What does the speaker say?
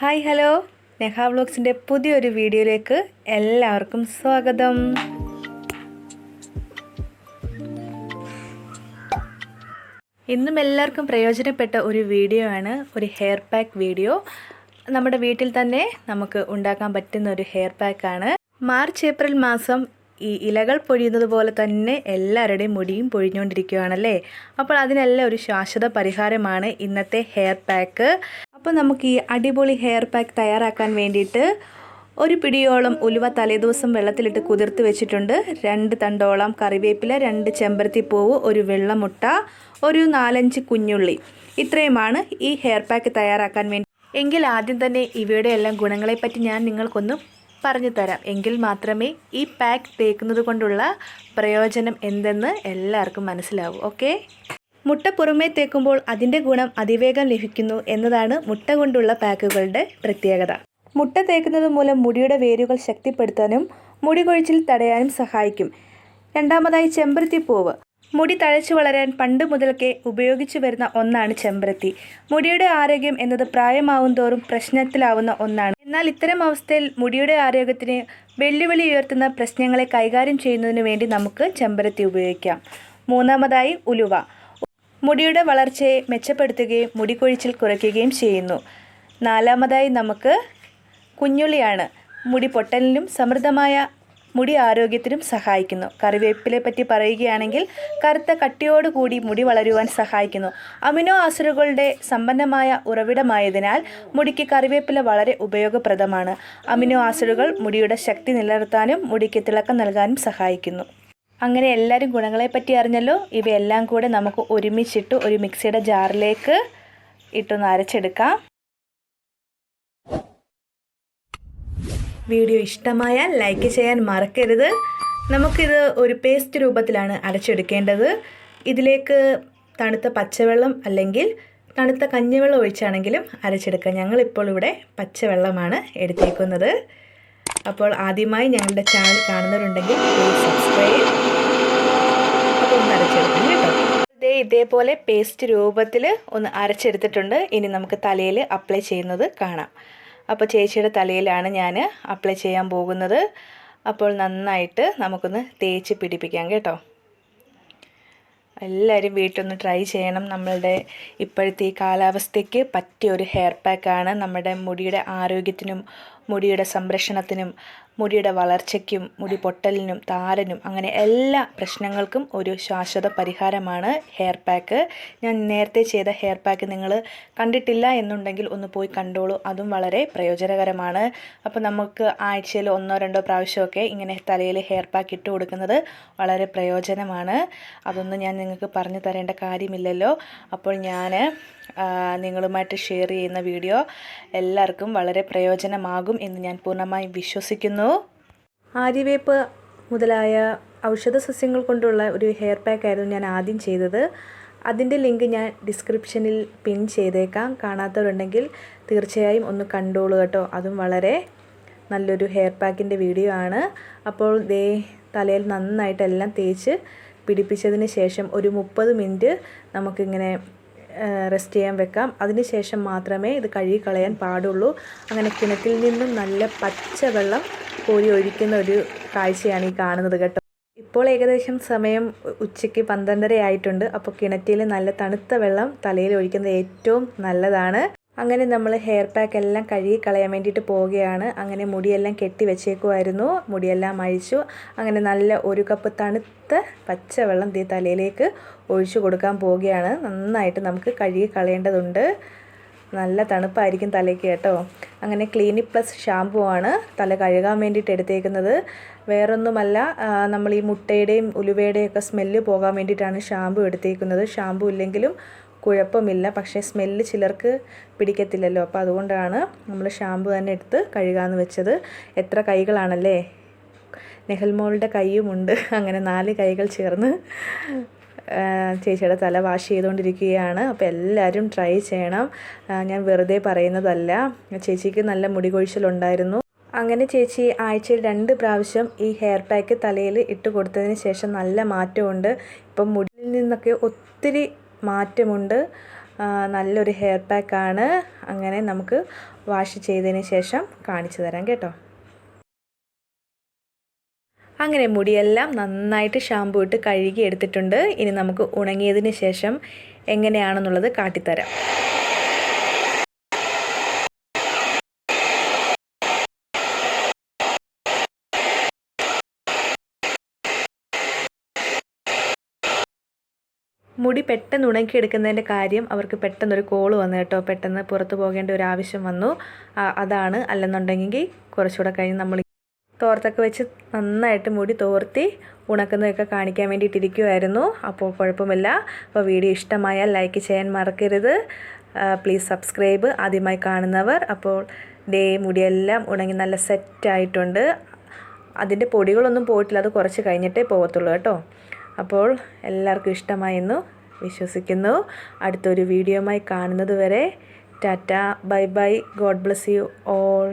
Hi hello. Neha വ്ലോഗ്സിന്റെ പുതിയൊരു വീഡിയോയിലേക്ക് എല്ലാവർക്കും സ്വാഗതം. ഇന്നും എല്ലാവർക്കും പ്രയോജനപ്പെട്ട ഒരു വീഡിയോ ആണ് ഒരു ഹെയർ പാക്ക് വീഡിയോ. നമ്മുടെ വീട്ടിൽ തന്നെ നമുക്ക് ഉണ്ടാക്കാൻ പറ്റുന്ന ഒരു ഹെയർ പാക്കാണ് മാർച്ച് ഏപ്രിൽ മാസം ഈ ഇലകൾ പൊഴിയുന്നത് പോലെ തന്നെ എല്ലാവരുടെയും മുടിയും പൊഴിഞ്ഞുകൊണ്ടിരിക്കുകയാണല്ലേ? അപ്പോൾ അതിനെല്ലാം ഒരു ശാശ്വത പരിഹാരമാണ് ഇന്നത്തെ ഹെയർ പാക്ക്. അപ്പോൾ നമുക്ക് ഈ അടിപൊളി ഹെയർ പാക്ക് തയ്യാറാക്കാൻ വേണ്ടിയിട്ട് ഒരു പിടിയോളം ഉലുവ തലേദിവസം വെള്ളത്തിലിട്ട് കുതിർത്ത് വെച്ചിട്ടുണ്ട്. രണ്ട് തണ്ടോളം കറിവേപ്പില രണ്ട് ചെമ്പരത്തിപ്പൂവ് ഒരു വെള്ളമുട്ട ഒരു നാലഞ്ച് കുഞ്ഞുള്ളി. ഇത്രയുമാണ് ഈ ഹെയർ പാക്ക് തയ്യാറാക്കാൻ വേണ്ടി. എങ്കിൽ ആദ്യം തന്നെ ഇവയുടെ എല്ലാം ഗുണങ്ങളെപ്പറ്റി ഞാൻ നിങ്ങൾക്കൊന്ന് പറഞ്ഞു തരാം. എങ്കിൽ മാത്രമേ ഈ പാക്ക് തേക്കുന്നത് കൊണ്ടുള്ള പ്രയോജനം എന്തെന്ന് എല്ലാവർക്കും മനസ്സിലാവൂ. ഓക്കെ മുട്ട പുറമേ തേക്കുമ്പോൾ അതിന്റെ ഗുണം അതിവേഗം ലഭിക്കുന്നു എന്നതാണ് മുട്ട കൊണ്ടുള്ള പാക്കുകളുടെ പ്രത്യേകത. മുട്ട തേക്കുന്നത് മൂലം മുടിയുടെ വേരുകൾ ശക്തിപ്പെടുത്താനും മുടി കൊഴിച്ചിൽ തടയാനും സഹായിക്കും. രണ്ടാമതായി ചെമ്പരത്തിപ്പൂവ് മുടി തഴച്ചു വളരാൻ പണ്ട് മുതൽക്കേ ഉപയോഗിച്ചു വരുന്ന ഒന്നാണ് ചെമ്പരത്തി. മുടിയുടെ ആരോഗ്യം എന്നത് പ്രായമാവും തോറും പ്രശ്നത്തിലാവുന്ന ഒന്നാണ്. എന്നാൽ ഇത്തരം അവസ്ഥയിൽ മുടിയുടെ ആരോഗ്യത്തിന് വെല്ലുവിളി ഉയർത്തുന്ന പ്രശ്നങ്ങളെ കൈകാര്യം ചെയ്യുന്നതിന് വേണ്ടി നമുക്ക് ചെമ്പരത്തി ഉപയോഗിക്കാം. മൂന്നാമതായി ഉലുവ. മുടിയുടെ വളർച്ചയെ മെച്ചപ്പെടുത്തുകയും മുടി കൊഴിച്ചിൽ കുറയ്ക്കുകയും ചെയ്യുന്നു. നാലാമതായി നമുക്ക് കുഞ്ഞുള്ളിയാണ്. മുടി പൊട്ടലിനും സമൃദ്ധമായ മുടി ആരോഗ്യത്തിനും സഹായിക്കുന്നു. കറിവേപ്പിലെ പറ്റി പറയുകയാണെങ്കിൽ കറുത്ത കട്ടിയോടുകൂടി മുടി വളരുവാൻ സഹായിക്കുന്നു. അമിനോ ആസിഡുകളുടെ സമ്പന്നമായ ഉറവിടമായതിനാൽ മുടിക്ക് കറിവേപ്പില വളരെ ഉപയോഗപ്രദമാണ്. അമിനോ ആസിഡുകൾ മുടിയുടെ ശക്തി നിലനിർത്താനും മുടിക്ക് തിളക്കം നൽകാനും സഹായിക്കുന്നു. അങ്ങനെ എല്ലാവരും ഗുണങ്ങളെപ്പറ്റി അറിഞ്ഞല്ലോ. ഇവയെല്ലാം കൂടെ നമുക്ക് ഒരുമിച്ചിട്ട് ഒരു മിക്സിയുടെ ജാറിലേക്ക് ഇട്ടൊന്ന് അരച്ചെടുക്കാം. വീഡിയോ ഇഷ്ടമായാൽ ലൈക്ക് ചെയ്യാൻ മറക്കരുത്. നമുക്കിത് ഒരു പേസ്റ്റ് രൂപത്തിലാണ് അരച്ചെടുക്കേണ്ടത്. ഇതിലേക്ക് തണുത്ത പച്ചവെള്ളം അല്ലെങ്കിൽ തണുത്ത കഞ്ഞിവെള്ളം ഒഴിച്ചാണെങ്കിലും അരച്ചെടുക്കാം. ഞങ്ങളിപ്പോൾ ഇവിടെ പച്ചവെള്ളമാണ് എടുത്തേക്കുന്നത്. അപ്പോൾ ആദ്യമായി ഞങ്ങളുടെ ചാനൽ കാണുന്നവരുണ്ടെങ്കിൽ സബ്സ്ക്രൈബ് ഒന്ന് അരച്ചെടുക്കണം കേട്ടോ. ഇതേ ഇതേപോലെ പേസ്റ്റ് രൂപത്തിൽ ഒന്ന് അരച്ചെടുത്തിട്ടുണ്ട്. ഇനി നമുക്ക് തലയിൽ അപ്ലൈ ചെയ്യുന്നത് കാണാം. അപ്പോൾ ചേച്ചിയുടെ തലയിലാണ് ഞാൻ അപ്ലൈ ചെയ്യാൻ പോകുന്നത്. അപ്പോൾ നന്നായിട്ട് നമുക്കൊന്ന് തേച്ച് പിടിപ്പിക്കാം കേട്ടോ. എല്ലാവരും വീട്ടിലൊന്ന് ട്രൈ ചെയ്യണം. നമ്മളുടെ ഇപ്പോഴത്തെ ഈ കാലാവസ്ഥയ്ക്ക് പറ്റിയ ഒരു ഹെയർ പാക്കാണ് നമ്മുടെ മുടിയുടെ ആരോഗ്യത്തിനും മുടിയുടെ സംരക്ഷണത്തിനും മുടിയുടെ വളർച്ചയ്ക്കും മുടി പൊട്ടലിനും താരനും അങ്ങനെ എല്ലാ പ്രശ്നങ്ങൾക്കും ഒരു ശാശ്വത പരിഹാരമാണ് ഹെയർ പാക്ക്. ഞാൻ നേരത്തെ ചെയ്ത ഹെയർ പാക്ക് നിങ്ങൾ കണ്ടിട്ടില്ല എന്നുണ്ടെങ്കിൽ ഒന്ന് പോയി കണ്ടോളൂ. അതും വളരെ പ്രയോജനകരമാണ്. അപ്പോൾ നമുക്ക് ആഴ്ചയിൽ ഒന്നോ രണ്ടോ പ്രാവശ്യമൊക്കെ ഇങ്ങനെ തലയിൽ ഹെയർ പാക്ക് ഇട്ട് കൊടുക്കുന്നത് വളരെ പ്രയോജനമാണ്. അതൊന്നും ഞാൻ നിങ്ങൾക്ക് പറഞ്ഞു തരേണ്ട കാര്യമില്ലല്ലോ. അപ്പോൾ ഞാൻ നിങ്ങളുമായിട്ട് ഷെയർ ചെയ്യുന്ന വീഡിയോ എല്ലാവർക്കും വളരെ പ്രയോജനമാകും എന്ന് ഞാൻ പൂർണമായും വിശ്വസിക്കുന്നു. ആര്യവേപ്പ് മുതലായ ഔഷധ സസ്യങ്ങൾ കൊണ്ടുള്ള ഒരു ഹെയർ പാക്ക് ആയിരുന്നു ഞാൻ ആദ്യം ചെയ്തത്. അതിന്റെ ലിങ്ക് ഞാൻ ഡിസ്ക്രിപ്ഷനിൽ പിൻ ചെയ്തേക്കാം. കാണാത്തവരുണ്ടെങ്കിൽ തീർച്ചയായും ഒന്ന് കണ്ടോളൂ കേട്ടോ. അതും വളരെ നല്ലൊരു ഹെയർ പാക്കിന്റെ വീഡിയോ ആണ്. അപ്പോൾ ദേ തലയിൽ നന്നായിട്ടെല്ലാം തേച്ച് പിടിപ്പിച്ചതിന് ശേഷം ഒരു മുപ്പത് മിനിറ്റ് നമുക്കിങ്ങനെ റെസ്റ്റ് ചെയ്യാൻ വെക്കാം. അതിനുശേഷം മാത്രമേ ഇത് കഴുകി കളയാൻ പാടുള്ളൂ. അങ്ങനെ കിണറ്റിൽ നിന്നും നല്ല പച്ചവെള്ളം കോരി ഒഴിക്കുന്ന ഒരു കാഴ്ചയാണ് ഈ കാണുന്നത് കേട്ടോ. ഇപ്പോൾ ഏകദേശം സമയം ഉച്ചയ്ക്ക് പന്ത്രണ്ടര ആയിട്ടുണ്ട് അപ്പോൾ കിണറ്റിൽ നല്ല തണുത്ത വെള്ളം തലയിൽ ഒഴിക്കുന്നത് ഏറ്റവും നല്ലതാണ്. അങ്ങനെ നമ്മൾ ഹെയർ പാക്ക് എല്ലാം കഴുകി കളയാൻ വേണ്ടിയിട്ട് പോവുകയാണ്. അങ്ങനെ മുടിയെല്ലാം കെട്ടി വെച്ചേക്കുമായിരുന്നു മുടിയെല്ലാം അഴിച്ചു. അങ്ങനെ നല്ല ഒരു കപ്പ് തണുത്ത പച്ചവെള്ളം തീ തലയിലേക്ക് ഒഴിച്ചു കൊടുക്കാൻ പോവുകയാണ്. നന്നായിട്ട് നമുക്ക് കഴുകി കളയേണ്ടതുണ്ട്. നല്ല തണുപ്പായിരിക്കും തലയ്ക്ക് കേട്ടോ. അങ്ങനെ ക്ലീനിക് പ്ലസ് ഷാമ്പു ആണ് തല കഴുകാൻ വേണ്ടിയിട്ട് എടുത്തേക്കുന്നത്. വേറൊന്നുമല്ല നമ്മൾ ഈ മുട്ടയുടെയും ഉലുവയുടെയും ഒക്കെ സ്മെല്ല് പോകാൻ വേണ്ടിയിട്ടാണ് ഷാമ്പു എടുത്തേക്കുന്നത്. ഷാമ്പു ഇല്ലെങ്കിലും കുഴപ്പമില്ല. പക്ഷേ സ്മെല്ല് ചിലർക്ക് പിടിക്കത്തില്ലല്ലോ. അപ്പോൾ അതുകൊണ്ടാണ് നമ്മൾ ഷാമ്പു തന്നെ എടുത്ത് കഴുകാമെന്ന് വെച്ചത്. എത്ര കൈകളാണല്ലേ? നെഹൽമോളുടെ കൈയുമുണ്ട്. അങ്ങനെ നാല് കൈകൾ ചേർന്ന് ചേച്ചിയുടെ തല വാഷ് ചെയ്തുകൊണ്ടിരിക്കുകയാണ്. അപ്പോൾ എല്ലാവരും ട്രൈ ചെയ്യണം. ഞാൻ വെറുതെ പറയുന്നതല്ല. ചേച്ചിക്ക് നല്ല മുടി കൊഴിച്ചിലുണ്ടായിരുന്നു. അങ്ങനെ ചേച്ചി ആഴ്ചയിൽ രണ്ട് പ്രാവശ്യം ഈ ഹെയർ പാക്ക് തലയിൽ ഇട്ട് കൊടുത്തതിന് ശേഷം നല്ല മാറ്റമുണ്ട്. ഇപ്പം മുടിയിൽ നിന്നൊക്കെ ഒത്തിരി മാറ്റമുണ്ട്. നല്ലൊരു ഹെയർ പാക്കാണ് അങ്ങനെ നമുക്ക് വാഷ് ചെയ്തതിന് ശേഷം കാണിച്ചു തരാം കേട്ടോ. അങ്ങനെ മുടിയെല്ലാം നന്നായിട്ട് ഷാമ്പൂ ഇട്ട് കഴുകി എടുത്തിട്ടുണ്ട്. ഇനി നമുക്ക് ഉണങ്ങിയതിന് ശേഷം എങ്ങനെയാണെന്നുള്ളത് കാട്ടിത്തരാം. മുടി പെട്ടെന്ന് ഉണക്കിയെടുക്കുന്നതിന്റെ കാര്യം അവർക്ക് പെട്ടെന്നൊരു കോൾ വന്നു കേട്ടോ. പെട്ടെന്ന് പുറത്ത് പോകേണ്ട ഒരു ആവശ്യം വന്നു. അതാണ്. അല്ലെന്നുണ്ടെങ്കിൽ കുറച്ചുകൂടെ കഴിഞ്ഞ് നമ്മൾ തോർത്തൊക്കെ വെച്ച് നന്നായിട്ട് മുടി തോർത്തി ഉണക്കുന്നതൊക്കെ കാണിക്കാൻ വേണ്ടിയിട്ടിരിക്കുമായിരുന്നു അപ്പോൾ കുഴപ്പമില്ല. അപ്പോൾ വീഡിയോ ഇഷ്ടമായാൽ ലൈക്ക് ചെയ്യാൻ മറക്കരുത്. പ്ലീസ് സബ്സ്ക്രൈബ് ആദ്യമായി കാണുന്നവർ അപ്പോൾ ഡേ മുടിയെല്ലാം ഉണങ്ങി നല്ല സെറ്റായിട്ടുണ്ട് അതിന്റെ പൊടികളൊന്നും പോയിട്ടില്ല. അത് കുറച്ച് കഴിഞ്ഞിട്ടേ പോകത്തുള്ളൂ കേട്ടോ. അപ്പോൾ എല്ലാവർക്കും ഇഷ്ടമായെന്നു വിശ്വസിക്കുന്നു. അടുത്തൊരു വീഡിയോയുമായി കാണുന്നത് വരെ tata bye bye god bless you all.